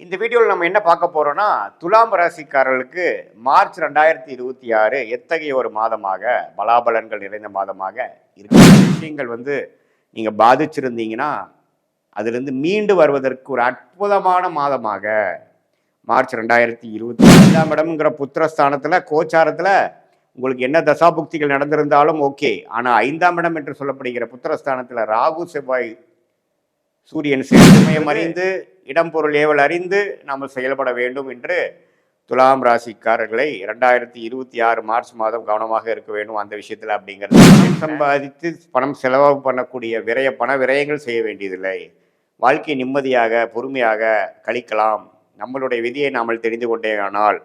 இந்த வீடியோவில் நம்ம என்ன பார்க்க போகிறோன்னா துலாம் ராசிக்காரர்களுக்கு மார்ச் ரெண்டாயிரத்தி இருபத்தி ஆறு எத்தகைய ஒரு மாதமாக பலாபலன்கள் நிறைந்த மாதமாக இருக்கிற விஷயங்கள் வந்து நீங்கள் பாதிச்சிருந்தீங்கன்னா அதிலிருந்து மீண்டு வருவதற்கு ஒரு அற்புதமான மாதமாக மார்ச் ரெண்டாயிரத்தி இருபத்தி ஐந்தாம் இடம்ங்கிற புத்திரஸ்தானத்தில் கோச்சாரத்தில் உங்களுக்கு என்ன தசாபுக்திகள் நடந்திருந்தாலும் ஓகே. ஆனால் ஐந்தாம் இடம் என்று சொல்லப்படுகிற புத்திரஸ்தானத்தில் ராகு செவ்வாய் சூரியன் சேர்மயம் அறிந்து இடம் பொருள் ஏவல் அறிந்து நாம் செயல்பட வேண்டும் என்று துலாம் ராசிக்காரர்களை ரெண்டாயிரத்தி இருபத்தி ஆறு மார்ச் மாதம் கவனமாக இருக்க வேண்டும் அந்த விஷயத்தில் அப்படிங்கிறது பணம் சம்பாதித்து பணம் செலவு பண்ணக்கூடிய விரய பண விரயங்கள் செய்ய வேண்டியதில்லை. வாழ்க்கை நிம்மதியாக பொறுமையாக கழிக்கலாம். நம்மளுடைய விதியை நாமல் தெரிந்து கொண்டே ஆனால்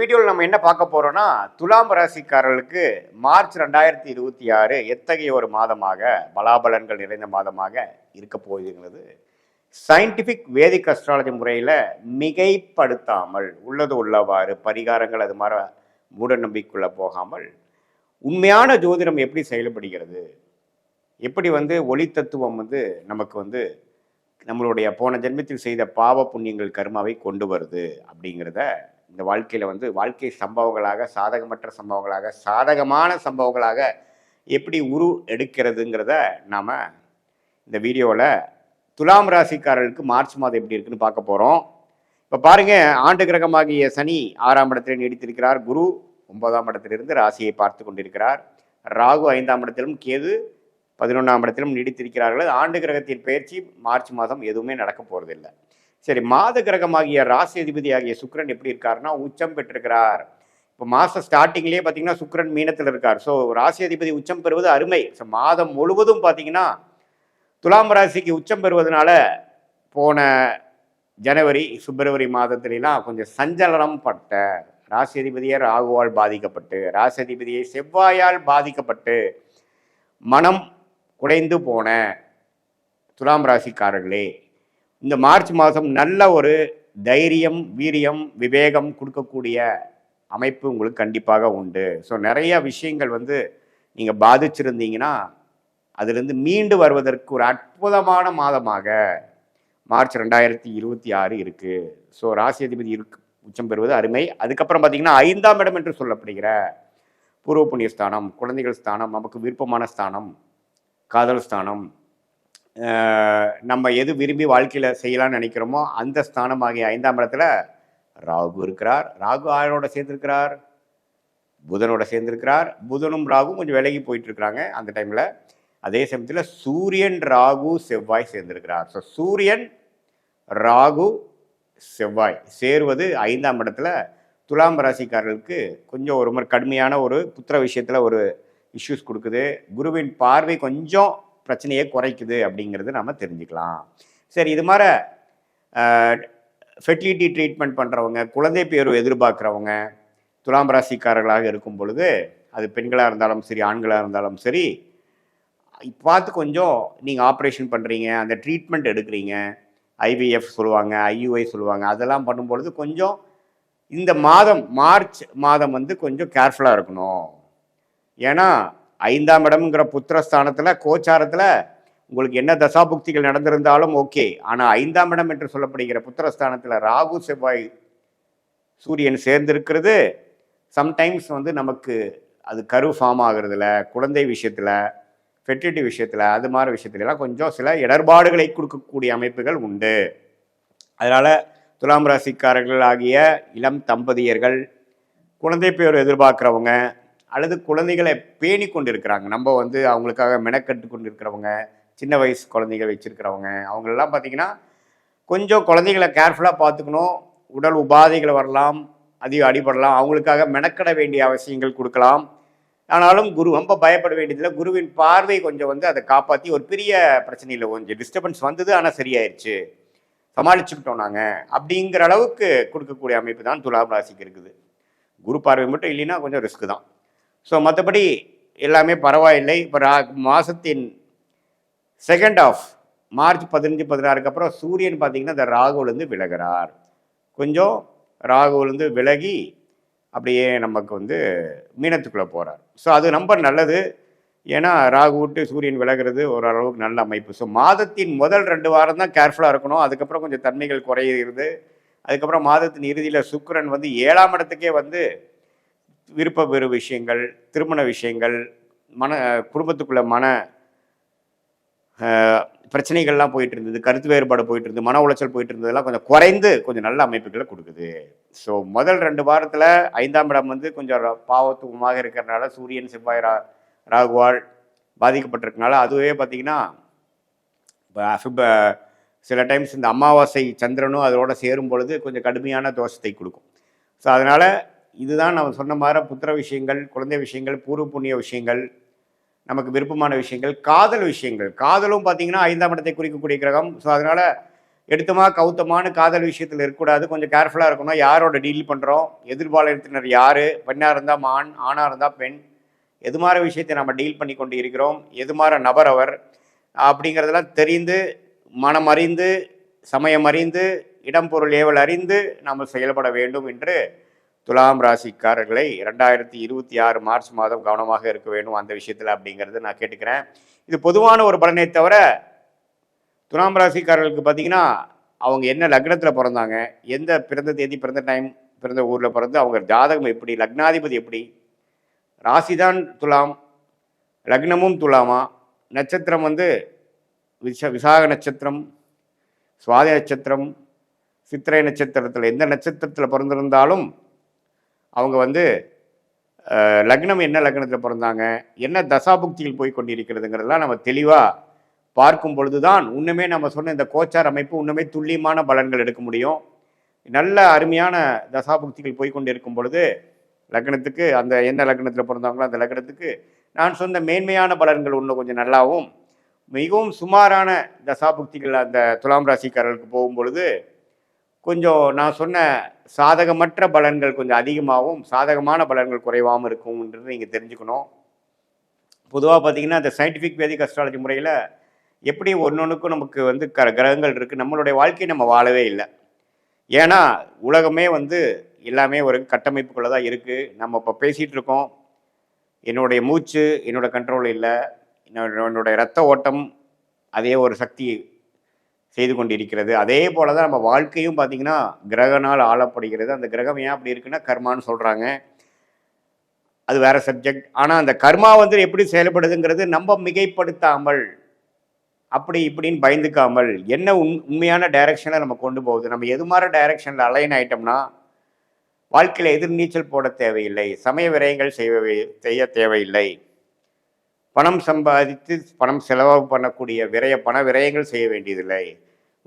வீடியோவில் நம்ம என்ன பார்க்க போகிறோம்னா துலாம் ராசிக்காரர்களுக்கு மார்ச் ரெண்டாயிரத்தி இருபத்தி ஆறு எத்தகைய ஒரு மாதமாக பலாபலன்கள் நிறைந்த மாதமாக இருக்க போகுதுங்கிறது சயின்டிஃபிக் வேதிக் அஸ்ட்ராலஜி முறையில் மிகைப்படுத்தாமல் உள்ளது உள்ளவாறு பரிகாரங்கள் அது மாதிரி மூட நம்பிக்குள்ளே போகாமல் உண்மையான ஜோதிடம் எப்படி செயல்படுகிறது? எப்படி வந்து ஒளி தத்துவம் வந்து நமக்கு வந்து நம்மளுடைய போன ஜென்மத்தில் செய்த பாவ புண்ணியங்கள் கர்மாவை கொண்டு வருது அப்படிங்கிறத இந்த வாழ்க்கையில் வந்து வாழ்க்கை சம்பவங்களாக சாதகமற்ற சம்பவங்களாக சாதகமான சம்பவங்களாக எப்படி உரு எடுக்கிறதுங்கிறத நாம் இந்த வீடியோவில் துலாம் ராசிக்காரர்களுக்கு மார்ச் மாதம் எப்படி இருக்குன்னு பார்க்க போகிறோம் இப்போ பாருங்கள் ஆண்டு கிரகமாகிய சனி ஆறாம் இடத்தில் நீடித்திருக்கிறார். குரு ஒன்பதாம் இடத்திலிருந்து ராசியை பார்த்து கொண்டிருக்கிறார். ராகு ஐந்தாம் இடத்திலும் கேது பதினொன்றாம் இடத்திலும் நீடித்திருக்கிறார்கள். ஆண்டு கிரகத்தின் பயிற்சி மார்ச் மாதம் எதுவுமே நடக்க போகிறதில்லை சரி மாத கிரகமாகிய ராசி அதிபதி ஆகிய சுக்கரன் எப்படி இருக்காருன்னா உச்சம் பெற்றிருக்கிறார். இப்போ மாதம் ஸ்டார்டிங்லேயே பார்த்தீங்கன்னா சுக்கரன் மீனத்தில் இருக்கார். ஸோ ராசி அதிபதி உச்சம் பெறுவது அருமை. ஸோ மாதம் முழுவதும் பார்த்தீங்கன்னா துலாம் ராசிக்கு உச்சம் பெறுவதனால போன ஜனவரி பிப்ரவரி மாதத்துலலாம் கொஞ்சம் சஞ்சலனம் பட்ட ராசி அதிபதியை ராகுவால் பாதிக்கப்பட்டு ராசி அதிபதியை செவ்வாயால் பாதிக்கப்பட்டு மனம் குடைந்து போன துலாம் ராசிக்காரர்களே இந்த மார்ச் மாதம் நல்ல ஒரு தைரியம் வீரியம் விவேகம் கொடுக்கக்கூடிய அமைப்பு உங்களுக்கு கண்டிப்பாக உண்டு. ஸோ நிறைய விஷயங்கள் வந்து நீங்கள் பாதிச்சிருந்தீங்கன்னா அதிலிருந்து மீண்டு வருவதற்கு ஒரு அற்புதமான மாதமாக மார்ச் ரெண்டாயிரத்தி இருபத்தி ஆறு இருக்குது ஸோ ராசி அதிபதி இருக்கு உச்சம் பெறுவது அருமை. அதுக்கப்புறம் பார்த்தீங்கன்னா ஐந்தாம் இடம் என்று சொல்லப்படுகிற பூர்வ புண்ணிய ஸ்தானம் குழந்தைகள் ஸ்தானம் நமக்கு விருப்பமான ஸ்தானம் காதல் ஸ்தானம் நம்ம எது விரும்பி வாழ்க்கையில் செய்யலாம்னு நினைக்கிறோமோ அந்த ஸ்தானம் ஆகிய ஐந்தாம் இடத்துல ராகு இருக்கிறார். ராகு ஆயரோட சேர்ந்துருக்கிறார். புதனோட சேர்ந்திருக்கிறார். புதனும் ராகும் கொஞ்சம் விலகி போயிட்டுருக்கிறாங்க அந்த டைமில் அதே சமயத்தில் சூரியன் ராகு செவ்வாய் சேர்ந்திருக்கிறார். ஸோ சூரியன் ராகு செவ்வாய் சேருவது ஐந்தாம் இடத்துல துலாம் ராசிக்காரர்களுக்கு கொஞ்சம் ஒரு மாதிரி கடுமையான ஒரு புத்திர விஷயத்தில் ஒரு இஷ்யூஸ் கொடுக்குது. குருவின் பார்வை கொஞ்சம் பிரச்சனையை குறைக்குது அப்படிங்கிறது நம்ம தெரிஞ்சுக்கலாம். சரி இது மாதிரி ஃபெர்டிலிட்டி ட்ரீட்மெண்ட் பண்ணுறவங்க குழந்தை பேர் எதிர்பார்க்குறவங்க துலாம் ராசிக்காரர்களாக இருக்கும் பொழுது அது பெண்களாக இருந்தாலும் சரி ஆண்களாக இருந்தாலும் சரி பார்த்து கொஞ்சம் நீங்கள் ஆப்ரேஷன் பண்ணுறீங்க அந்த ட்ரீட்மெண்ட் எடுக்கிறீங்க ஐவிஎஃப் சொல்லுவாங்க ஐயுஐ சொல்லுவாங்க அதெல்லாம் பண்ணும்பொழுது கொஞ்சம் இந்த மாதம் மார்ச் மாதம் வந்து கொஞ்சம் கேர்ஃபுல்லாக இருக்கணும். ஏன்னா ஐந்தாம் இடம்ங்கிற புத்திரஸ்தானத்தில் கோச்சாரத்தில் உங்களுக்கு என்ன தசாபுக்திகள் நடந்திருந்தாலும் ஓகே. ஆனால் ஐந்தாம் இடம் என்று சொல்லப்படுகிற புத்திரஸ்தானத்தில் ராகு செவ்வாய் சூரியன் சேர்ந்திருக்கிறது. சம்டைம்ஸ் வந்து நமக்கு அது கரு ஃபார்ம் ஆகுறதுல குழந்தை விஷயத்தில் ஃபெர்டிலிட்டி விஷயத்தில் அது மாதிரி விஷயத்துலலாம் கொஞ்சம் சில இடர்பாடுகளை கொடுக்கக்கூடிய அமைப்புகள் உண்டு. அதனால் துலாம் ராசிக்காரர்கள் ஆகிய இளம் தம்பதியர்கள் குழந்தை பேர் எதிர்பார்க்குறவங்க அல்லது குழந்தைகளை பேணி கொண்டு இருக்கிறாங்க நம்ம வந்து அவங்களுக்காக மெனக்கட்டு கொண்டு இருக்கிறவங்க சின்ன வயசு குழந்தைகள் வச்சுருக்கிறவங்க அவங்களெல்லாம் பார்த்தீங்கன்னா கொஞ்சம் குழந்தைகளை கேர்ஃபுல்லாக பார்த்துக்கணும். உடல் உபாதைகள் வரலாம் அதிகம் அடிபடலாம். அவங்களுக்காக மெனக்கட வேண்டிய அவசியங்கள் கொடுக்கலாம். ஆனாலும் குரு ரொம்ப பயப்பட வேண்டியதில்லை. குருவின் பார்வை கொஞ்சம் வந்து அதை காப்பாற்றி ஒரு பெரிய பிரச்சனையில் கொஞ்சம் டிஸ்டர்பன்ஸ் வந்தது ஆனால் சரியாயிருச்சு. சமாளிச்சுக்கிட்டோம் நாங்கள் அப்படிங்கிற அளவுக்கு கொடுக்கக்கூடிய அமைப்பு தான் துலாம் ராசிக்கு இருக்குது. குரு பார்வை மட்டும் இல்லைன்னா கொஞ்சம் ரிஸ்க் தான். ஸோ மற்றபடி எல்லாமே பரவாயில்லை. இப்போ ரா மாதத்தின் செகண்ட் ஆஃப் மார்ச் பதினஞ்சு பதினாறுக்கு அப்புறம் சூரியன் பார்த்தீங்கன்னா இந்த ராகுலேருந்து விலகிறார். கொஞ்சம் ராகுலேருந்து விலகி அப்படியே நமக்கு வந்து மீனத்துக்குள்ளே போகிறார் ஸோ அது ரொம்ப நல்லது. ஏன்னா ராகு விட்டு சூரியன் விலகிறது ஓரளவுக்கு நல்ல அமைப்பு. ஸோ மாதத்தின் முதல் ரெண்டு வாரம் தான் கேர்ஃபுல்லாக இருக்கணும். அதுக்கப்புறம் கொஞ்சம் தன்மைகள் குறையிறது. அதுக்கப்புறம் மாதத்தின் இறுதியில் சுக்கரன் வந்து ஏழாம் இடத்துக்கே வந்து விருப்ப வெறு விஷயங்கள் திருமண விஷயங்கள் மன குடும்பத்துக்குள்ள மன பிரச்சனைகள்லாம் போயிட்டு இருந்தது கருத்து வேறுபாடு போயிட்டு இருந்தது மன உளைச்சல் போயிட்டு இருந்ததெல்லாம் கொஞ்சம் குறைந்து கொஞ்சம் நல்ல அமைப்புகளை கொடுக்குது. ஸோ முதல் ரெண்டு வாரத்தில் ஐந்தாம் இடம் வந்து கொஞ்சம் ர- பாவத்துவமாக இருக்கிறனால சூரியன் செவ்வாய் ரா ராகுவால் பாதிக்கப்பட்டிருக்கனால அதுவே பார்த்தீங்கன்னா இப்போ சில டைம்ஸ் இந்த அமாவாசை சந்திரனும் அதோட சேரும் பொழுது கொஞ்சம் கடுமையான தோஷத்தை கொடுக்கும். ஸோ அதனால் இதுதான் நம்ம சொன்ன மாதிரி புத்திர விஷயங்கள் குழந்தை விஷயங்கள் பூர்வ புண்ணிய விஷயங்கள் நமக்கு விருப்பமான விஷயங்கள் காதல் விஷயங்கள். காதலும் பார்த்தீங்கன்னா ஐந்தாம் இடத்தை குறிக்கக்கூடிய கிரகம். ஸோ அதனால் எடுத்தமா கவுத்தமான காதல் விஷயத்தில் இருக்கக்கூடாது. கொஞ்சம் கேர்ஃபுல்லாக இருக்கணும். யாரோட டீல் பண்ணுறோம் எதிர்பாலினத்தினர் யார்? பெண்ணாக இருந்தால் ஆண் ஆணாக இருந்தால் பெண். எது மாதிரி விஷயத்தை நம்ம டீல் பண்ணி கொண்டு இருக்கிறோம்? எது மாதிரி நபர் அவர்? அப்படிங்கிறதெல்லாம் தெரிந்து மனம் அறிந்து சமயம் அறிந்து இடம் பொருள் ஏவல் அறிந்து நாம் செயல்பட வேண்டும் என்று துலாம் ராசிக்காரர்களை ரெண்டாயிரத்தி இருபத்தி ஆறு மார்ச் மாதம் கவனமாக இருக்க வேண்டும் அந்த விஷயத்தில் அப்படிங்கிறது நான் கேட்டுக்கிறேன். இது பொதுவான ஒரு பலனை தவிர துலாம் ராசிக்காரர்களுக்கு பார்த்தீங்கன்னா அவங்க என்ன லக்னத்தில் பிறந்தாங்க எந்த பிறந்த தேதி பிறந்த டைம் பிறந்த ஊரில் பிறந்து அவங்க ஜாதகம் எப்படி லக்னாதிபதி எப்படி ராசிதான் துலாம் லக்னமும் துலாமா நட்சத்திரம் வந்து விச விசாக நட்சத்திரம் சுவாதி நட்சத்திரம் சித்திரை நட்சத்திரத்தில் எந்த நட்சத்திரத்தில் பிறந்திருந்தாலும் அவங்க வந்து லக்னம் என்ன லக்னத்தில் பிறந்தாங்க என்ன தசாபுக்தியில் போய் கொண்டிருக்கிறதுங்கிறதெல்லாம் நம்ம தெளிவாக பார்க்கும் பொழுதுதான் இன்னுமே நம்ம சொன்ன இந்த கோச்சார் அமைப்பு இன்னுமே துல்லியமான பலன்கள் எடுக்க முடியும். நல்ல அருமையான தசாபுக்திகள் போய்கொண்டிருக்கும் பொழுது லக்னத்துக்கு அந்த எந்த லக்னத்தில் பிறந்தாங்களோ அந்த லக்னத்துக்கு நான் சொன்ன மேன்மையான பலன்கள் இன்னும் கொஞ்சம் நல்லாவும் மிகவும் சுமாரான தசாபுக்திகள் அந்த துலாம் ராசிக்காரர்களுக்கு போகும் பொழுது கொஞ்சம் நான் சொன்ன சாதகமற்ற பலன்கள் கொஞ்சம் அதிகமாகவும் சாதகமான பலன்கள் குறைவாகவும் இருக்கும்ன்றது நீங்கள் தெரிஞ்சுக்கணும். பொதுவாக பார்த்தீங்கன்னா இந்த சயின்டிஃபிக் வேதிக் அஸ்ட்ராலஜி முறையில் எப்படி ஒன்றொன்றுக்கும் நமக்கு வந்து க கிரகங்கள் இருக்குது நம்மளுடைய வாழ்க்கையை நம்ம வாழவே இல்லை. ஏன்னா உலகமே வந்து எல்லாமே ஒரு கட்டமைப்புக்குள்ளே தான் இருக்குது நம்ம இப்போ பேசிகிட்டு இருக்கோம். என்னுடைய மூச்சு என்னோடய கண்ட்ரோல் இல்லை. என்னோட என்னுடைய ரத்த ஓட்டம் அதே ஒரு சக்தி செய்து கொண்டிருக்கிறது. அதே போல தான் நம்ம வாழ்க்கையும் பார்த்திங்கன்னா கிரகனால் ஆளப்படுகிறது. அந்த கிரகம் ஏன் அப்படி இருக்குன்னா கர்மான்னு சொல்கிறாங்க அது வேற சப்ஜெக்ட் ஆனால் அந்த கர்மா வந்து எப்படி செயல்படுதுங்கிறது நம்ம மிகைப்படுத்தாமல் அப்படி இப்படின்னு பயந்துக்காமல் என்ன உண் உண்மையான டைரக்ஷனை நம்ம கொண்டு போகுது? நம்ம எது மாதிரி டைரக்ஷனில் அலைன் ஆயிட்டோம்னா வாழ்க்கையில் எதிர்நீச்சல் போட தேவையில்லை. சமய விரயங்கள் செய்ய செய்ய தேவையில்லை. பணம் சம்பாதித்து பணம் செலவாக பண்ணக்கூடிய விரய பண விரயங்கள் செய்ய வேண்டியதில்லை.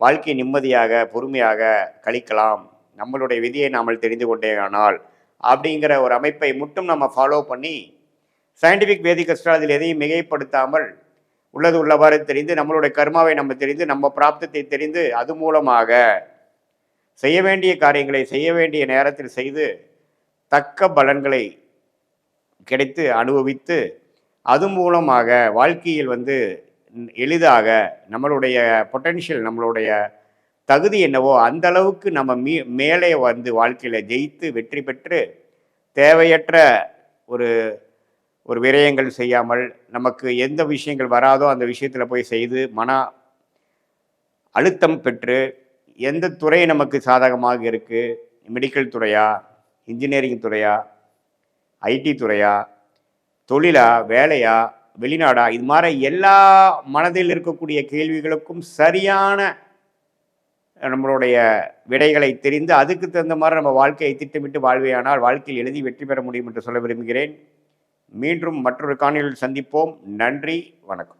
வாழ்க்கை நிம்மதியாக பொறுமையாக கழிக்கலாம். நம்மளுடைய விதியை நாமல் தெரிந்து கொண்டே ஆனால் அப்படிங்கிற ஒரு அமைப்பை மட்டும் நம்ம ஃபாலோ பண்ணி சயின்டிஃபிக் வேதிக் அஸ்ட்ராலஜியில் எதையும் மிகைப்படுத்தாமல் உள்ளது உள்ளவாறு தெரிந்து நம்மளுடைய கர்மாவை நம்ம தெரிந்து நம்ம பிராப்தத்தை தெரிந்து அது மூலமாக செய்ய வேண்டிய காரியங்களை செய்ய வேண்டிய நேரத்தில் செய்து தக்க பலன்களை கிடைத்து அனுபவித்து அது மூலமாக வாழ்க்கையில் வந்து எளிதாக நம்மளுடைய பொட்டென்ஷியல் நம்மளுடைய தகுதி என்னவோ அந்த அளவுக்கு நம்ம மீ மேலே வந்து வாழ்க்கையில் ஜெயித்து வெற்றி பெற்று தேவையற்ற ஒரு ஒரு விரயங்கள் செய்யாமல் நமக்கு எந்த விஷயங்கள் வராதோ அந்த விஷயத்தில் போய் செய்து மன அழுத்தம் பெற்று எந்த துறை நமக்கு சாதகமாக இருக்குது மெடிக்கல் துறையா இன்ஜினியரிங் துறையா ஐடி துறையா தொழிலா வேலையா வெளிநாடா இது மாதிரி எல்லா மனதில் இருக்கக்கூடிய கேள்விகளுக்கும் சரியான நம்மளுடைய விடைகளை தெரிந்து அதுக்கு தகுந்த மாதிரி நம்ம வாழ்க்கையை திட்டமிட்டு வாழ்வையானால் வாழ்க்கையில் எழுதி வெற்றி பெற முடியும் என்று சொல்ல விரும்புகிறேன். மீண்டும் மற்றொரு காணொலியில் சந்திப்போம். நன்றி வணக்கம்.